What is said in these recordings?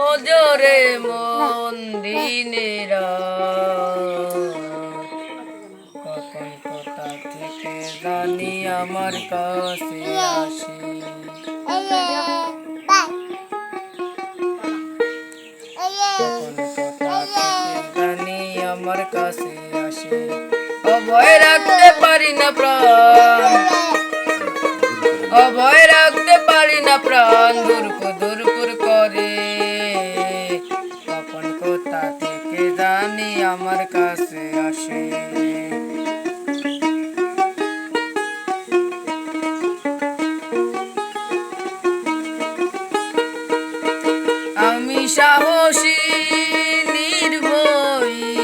ওজরে মন দিনেরা কখন কোথা থেকে জানি আমার কাছে আসে? আমার কাছে আসে? অভয় রাখতে পারি না প্রাণ। আমার কাছে আসে। আমি সাহসী, নির্ভয়ী।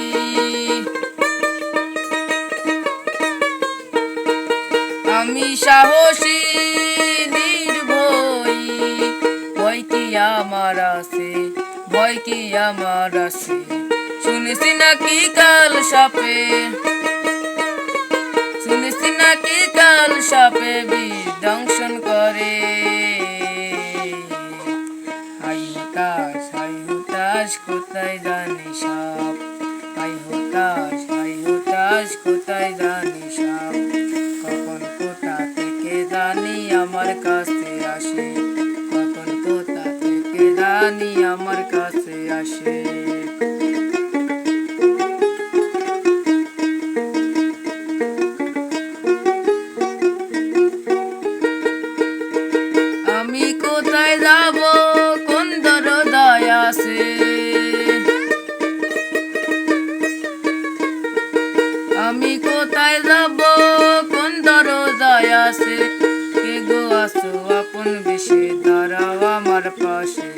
আমি সাহসী, নির্ভয়ী। ভয় কি আমার আছে? ভয় কি আমার আছে? শুনেছি নাকি কাল সাপে? শুনেছি নাকি কাল সাপে বিধ্বংসন করে? হাই হতাশ হাই হতাশ, কোথায় জানি সাপ? হাই হতাশ হাই হতাশ, কোথায় জানি সাপ? কখন কোথা থেকে জানি আমার কাছে আসে? কখন কোথা থেকে জানি আমার কাছে আসে? আমি কোথায় যাব? কোন দরজায় আছে? কে গো আসো আপন বেশি? দাঁড়াও আমার পাশে।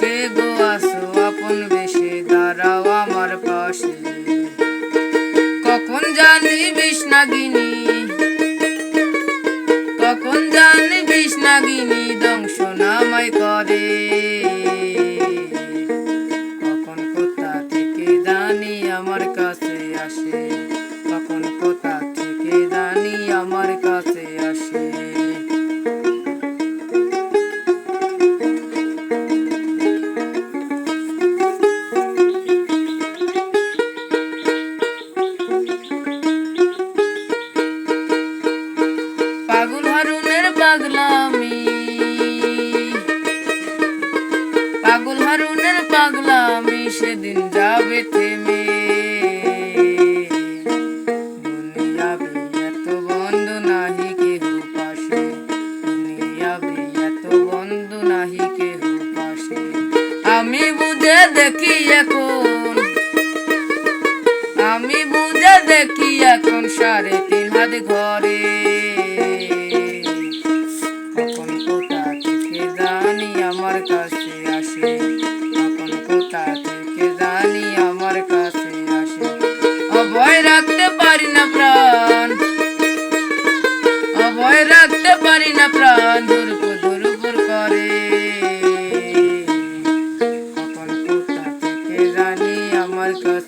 কে গো আসো আপন বেশি? দাঁড়াও আমার পাশে। কখন জানি বিষ্ণাগিনী আমার কাছে আসে। পাগল হারুনের পাগলামি। পাগল হারুনের পাগলামি সেদিন যাবে বুঝে দেখি এখন। আমি বুঝে দেখি এখন সাড়ে তিন হাত ঘরে। কখন কোথা থেকে জানি আমার কাছে Bye. Bye.